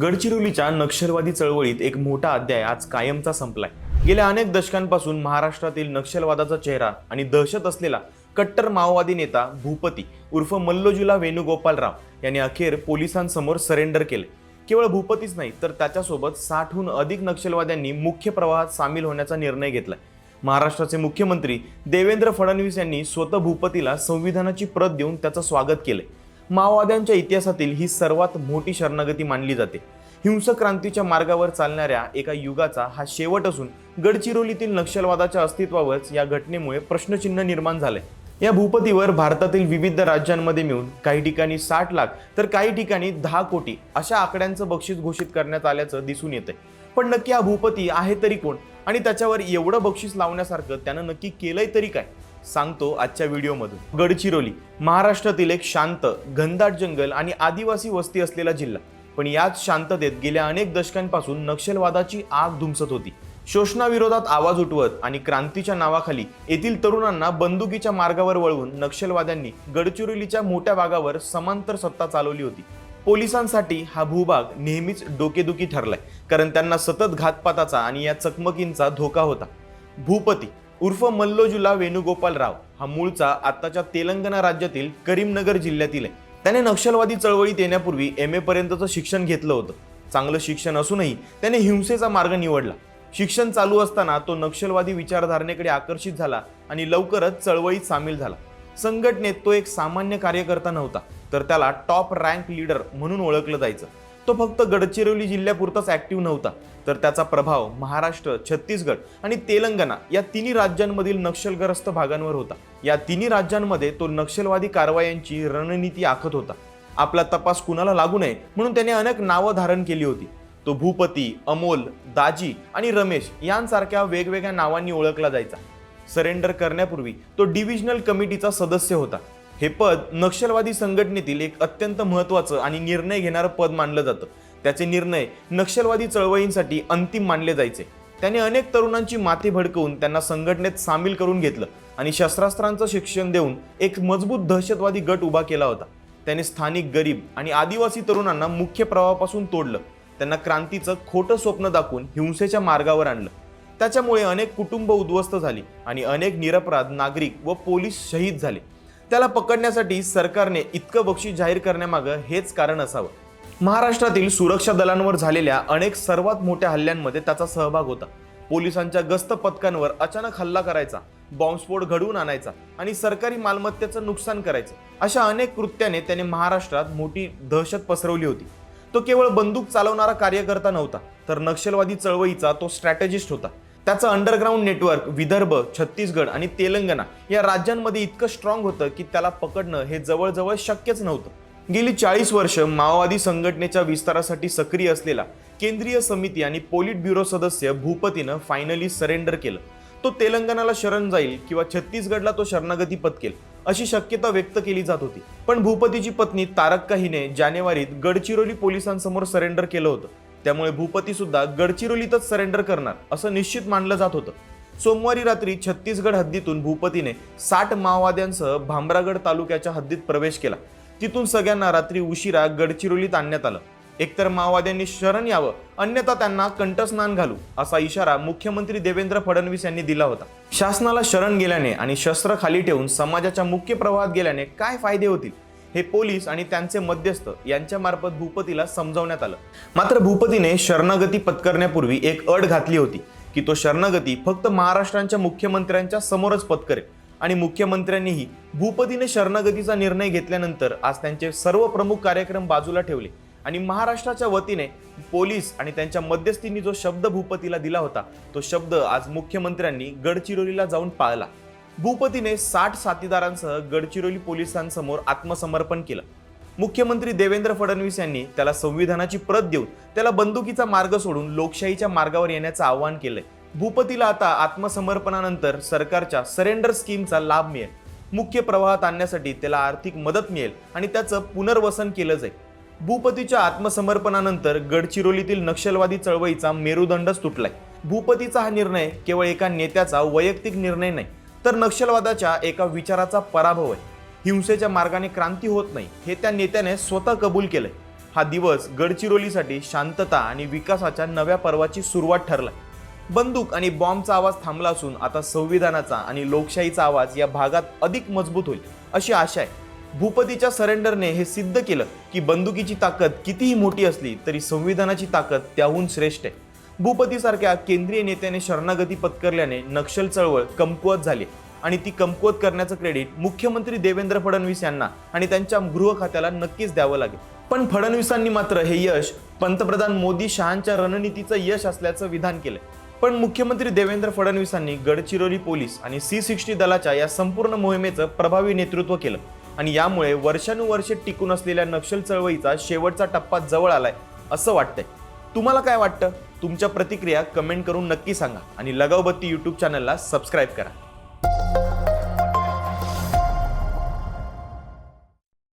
गडचिरोलीच्या नक्षलवादी चळवळीत एक मोठा अध्याय आज कायमचा संपलाय. गेल्या अनेक दशकांपासून महाराष्ट्रातील नक्षलवादाचा चेहरा आणि दहशत असलेला कट्टर माओवादी नेता भूपती उर्फ मल्लोजुला वेणुगोपालराव यांनी अखेर पोलिसांसमोर सरेंडर केले. केवळ भूपतीच नाही तर त्याच्यासोबत साठहून अधिक नक्षलवाद्यांनी मुख्य प्रवाहात सामील होण्याचा निर्णय घेतला महाराष्ट्राचे मुख्यमंत्री देवेंद्र फडणवीस यांनी स्वतः भूपतीला संविधानाची प्रत देऊन त्याचं स्वागत केले माओवाद्यांच्या इतिहासातील ही सर्वात मोठी शरणागती मानली जाते. हिंसक क्रांतीच्या मार्गावर चालणाऱ्या एका युगाचा हा शेवट असून गडचिरोलीतील नक्षलवादाच्या अस्तित्वावरच या घटनेमुळे प्रश्नचिन्ह निर्माण झाले या भूपतीवर भारतातील विविध राज्यांमध्ये मिळून काही ठिकाणी साठ लाख तर काही ठिकाणी दहा कोटी अशा आकड्यांचं बक्षीस घोषित करण्यात आल्याचं दिसून येतंय. पण नक्की हा भूपती आहे तरी कोण? आणि त्याच्यावर एवढं बक्षीस लावण्यासारखं त्यानं नक्की केलंय तरी काय? सांगतो आजच्या व्हिडिओमधून. गडचिरोली महाराष्ट्रातील एक शांत घनदाट जंगल आणि आदिवासी वस्ती असलेला जिल्हा. पण याच शांततेत गेल्या अनेक दशकांपासून नक्षलवादाची आग धुमसत होती. शोषणाविरोधात आवाज उठवत आणि क्रांतीच्या नावाखाली येथील तरुणांना बंदुकीच्या मार्गावर वळवून नक्षलवाद्यांनी गडचिरोलीच्या मोठ्या भागावर समांतर सत्ता चालवली होती. पोलिसांसाठी हा भूभाग नेहमीच डोकेदुखी ठरलाय कारण त्यांना सतत घातपाताचा आणि या चकमकींचा धोका होता. भूपती उर्फ मल्लोजुला वेणुगोपाल राव हा मूळचा आत्ताच्या तेलंगणा राज्यातील करीमनगर जिल्ह्यातील आहे. त्याने नक्षलवादी चळवळीत येण्यापूर्वी एम ए पर्यंतचं शिक्षण घेतलं होतं. चांगलं शिक्षण असूनही त्याने हिंसेचा मार्ग निवडला. शिक्षण चालू असताना तो नक्षलवादी विचारधारणेकडे आकर्षित झाला आणि लवकरच चळवळीत सामील झाला. संघटनेत तो एक सामान्य कार्यकर्ता नव्हता तर त्याला टॉप रँक लीडर म्हणून ओळखलं जायचं. तो फक्त गडचिरोली जिल्ह्यापुरताच ॲक्टिव्ह नव्हता. तर त्याचा प्रभाव महाराष्ट्र छत्तीसगड आणि तेलंगणा या तिन्ही राज्यांमधील नक्षलग्रस्त भागांवर होता. या तिन्ही राज्यांमध्ये तो नक्षलवादी कारवायांची रणनीती आखत होता. आपला तपास कुणाला लागू नये म्हणून त्याने अनेक नावं धारण केली होती. तो भूपती अमोल दाजी आणि रमेश यांसारख्या वेगवेगळ्या नावांनी ओळखला जायचा. सरेंडर करण्यापूर्वी तो डिव्हिजनल कमिटीचा सदस्य होता. हे पद नक्षलवादी संघटनेतील एक अत्यंत महत्त्वाचं आणि निर्णय घेणारं पद मानलं जातं. त्याचे निर्णय नक्षलवादी चळवळींसाठी अंतिम मानले जायचे. त्याने अनेक तरुणांची माती भडकवून त्यांना संघटनेत सामील करून घेतलं आणि शस्त्रास्त्रांचं शिक्षण देऊन एक मजबूत दहशतवादी गट उभा केला होता. त्याने स्थानिक गरीब आणि आदिवासी तरुणांना मुख्य प्रवाहापासून तोडलं. त्यांना क्रांतीचं खोटं स्वप्न दाखवून हिंसेच्या मार्गावर आणलं. त्याच्यामुळे अनेक कुटुंब उद्ध्वस्त झाली आणि अनेक निरपराध नागरिक व पोलीस शहीद झाले. त्याला पकडण्यासाठी सरकारने इतकं बक्षीस जाहीर करण्यामागं हेच कारण असावं. महाराष्ट्रातील सुरक्षा दलांवर झालेल्या अनेक सर्वात मोठ्या हल्ल्यांमध्ये त्याचा सहभाग होता. पोलिसांच्या गस्त पथकांवर अचानक हल्ला करायचा बॉम्बस्फोट घडवून आणायचा आणि सरकारी मालमत्तेचं नुकसान करायचं अशा अनेक कृत्याने त्याने महाराष्ट्रात मोठी दहशत पसरवली होती. तो केवळ बंदूक चालवणारा कार्यकर्ता नव्हता तर नक्षलवादी चळवळीचा तो स्ट्रॅटेजिस्ट होता. त्याचं अंडरग्राऊंड नेटवर्क विदर्भ छत्तीसगड आणि तेलंगणा या राज्यांमध्ये इतकं स्ट्रॉंग होतं की त्याला पकडणं हे जवळजवळ शक्यच नव्हतं. गेली चाळीस वर्ष माओवादी संघटनेच्या विस्तारासाठी सक्रिय असलेला केंद्रीय समिती आणि पोलिट ब्युरो सदस्य भूपतीनं फायनली सरेंडर केलं. तो तेलंगणाला शरण जाईल किंवा छत्तीसगडला तो शरणागती पत्केल अशी शक्यता व्यक्त केली जात होती. पण भूपतीची पत्नी तारक्का हिने जानेवारीत गडचिरोली पोलिसांसमोर सरेंडर केलं होतं. त्यामुळे भूपती सुद्धा गडचिरोलीतच सरेंडर करणार असं निश्चित मानलं जात होतं. सोमवारी रात्री छत्तीसगड हद्दीतून भूपतीने साठ माओवाद्यांसह भामरागड तालुक्याच्या हद्दीत प्रवेश केला. तिथून सगळ्यांना रात्री उशिरा गडचिरोलीत आणण्यात आलं. एकतर माओवाद्यांनी शरण यावं अन्यथा त्यांना कंठस्नान घालू असा इशारा मुख्यमंत्री देवेंद्र फडणवीस यांनी दिला होता. शासनाला शरण गेल्याने आणि शस्त्र खाली ठेवून समाजाच्या मुख्य प्रवाहात गेल्याने काय फायदे होतील? हे पोलीस आणि त्यांचे मध्यस्थ यांच्या मार्फत भूपतीला समजावण्यात आलं. मात्र भूपतीने शरणागती पत्करण्यापूर्वी एक अट घातली होती की तो शरणागती फक्त महाराष्ट्रांच्या मुख्यमंत्र्यांच्या समोरच पत्करेल. आणि मुख्यमंत्र्यांनीही भूपतीने शरणागतीचा निर्णय घेतल्यानंतर आज त्यांचे सर्व प्रमुख कार्यक्रम बाजूला ठेवले. आणि महाराष्ट्राच्या वतीने पोलीस आणि त्यांच्या मध्यस्थींनी जो शब्द भूपतीला दिला होता तो शब्द आज मुख्यमंत्र्यांनी गडचिरोलीला जाऊन पाळला. भूपतीने साठ साथीदारांसह गडचिरोली पोलिसांसमोर आत्मसमर्पण केलं. मुख्यमंत्री देवेंद्र फडणवीस यांनी त्याला संविधानाची प्रत देऊन त्याला बंदुकीचा मार्ग सोडून लोकशाहीच्या मार्गावर येण्याचं आवाहन केलंय. भूपतीला आता आत्मसमर्पणानंतर सरकारच्या सरेंडर स्कीमचा लाभ मिळेल. मुख्य प्रवाहात आणण्यासाठी त्याला आर्थिक मदत मिळेल आणि त्याचं पुनर्वसन केलं जाईल. भूपतीच्या आत्मसमर्पणानंतर गडचिरोलीतील नक्षलवादी चळवळीचा मेरुदंडच तुटलाय. भूपतीचा हा निर्णय केवळ एका नेत्याचा वैयक्तिक निर्णय नाही तर नक्षलवादाच्या एका विचाराचा पराभव आहे. हिंसेच्या मार्गाने क्रांती होत नाही हे त्या नेत्याने स्वतः कबूल केलंय. हा दिवस गडचिरोलीसाठी शांतता आणि विकासाच्या नव्या पर्वाची सुरुवात ठरलाय. बंदूक आणि बॉम्बचा आवाज थांबला असून आता संविधानाचा आणि लोकशाहीचा आवाज या भागात अधिक मजबूत होईल अशी आशा आहे. भूपतीच्या सरेंडरने हे सिद्ध केलं की बंदुकीची ताकद कितीही मोठी असली तरी संविधानाची ताकद त्याहून श्रेष्ठ आहे. भूपतीसारख्या केंद्रीय नेत्याने शरणागती पत्करल्याने नक्षल चळवळ कमकुवत झाली. आणि ती कमकुवत करण्याचं क्रेडिट मुख्यमंत्री देवेंद्र फडणवीस यांना आणि त्यांच्या गृह खात्याला नक्कीच द्यावं लागेल. पण फडणवीसांनी मात्र हे यश पंतप्रधान मोदी शहांच्या रणनीतीचं यश असल्याचं विधान केलंय. पण मुख्यमंत्री देवेंद्र फडणवीसांनी गडचिरोली पोलीस आणि सी सिक्स्टी दलाच्या या संपूर्ण मोहिमेचं प्रभावी नेतृत्व केलं. आणि यामुळे वर्षानुवर्षे टिकून असलेल्या नक्षल चळवळीचा शेवटचा टप्पा जवळ आलाय असं वाटतंय. तुम्हाला काय वाटतं? तुमच्या प्रतिक्रिया कमेंट करून नक्की सांगा आणि लगावबत्ती यूट्यूब चॅनलला सबस्क्राईब करा.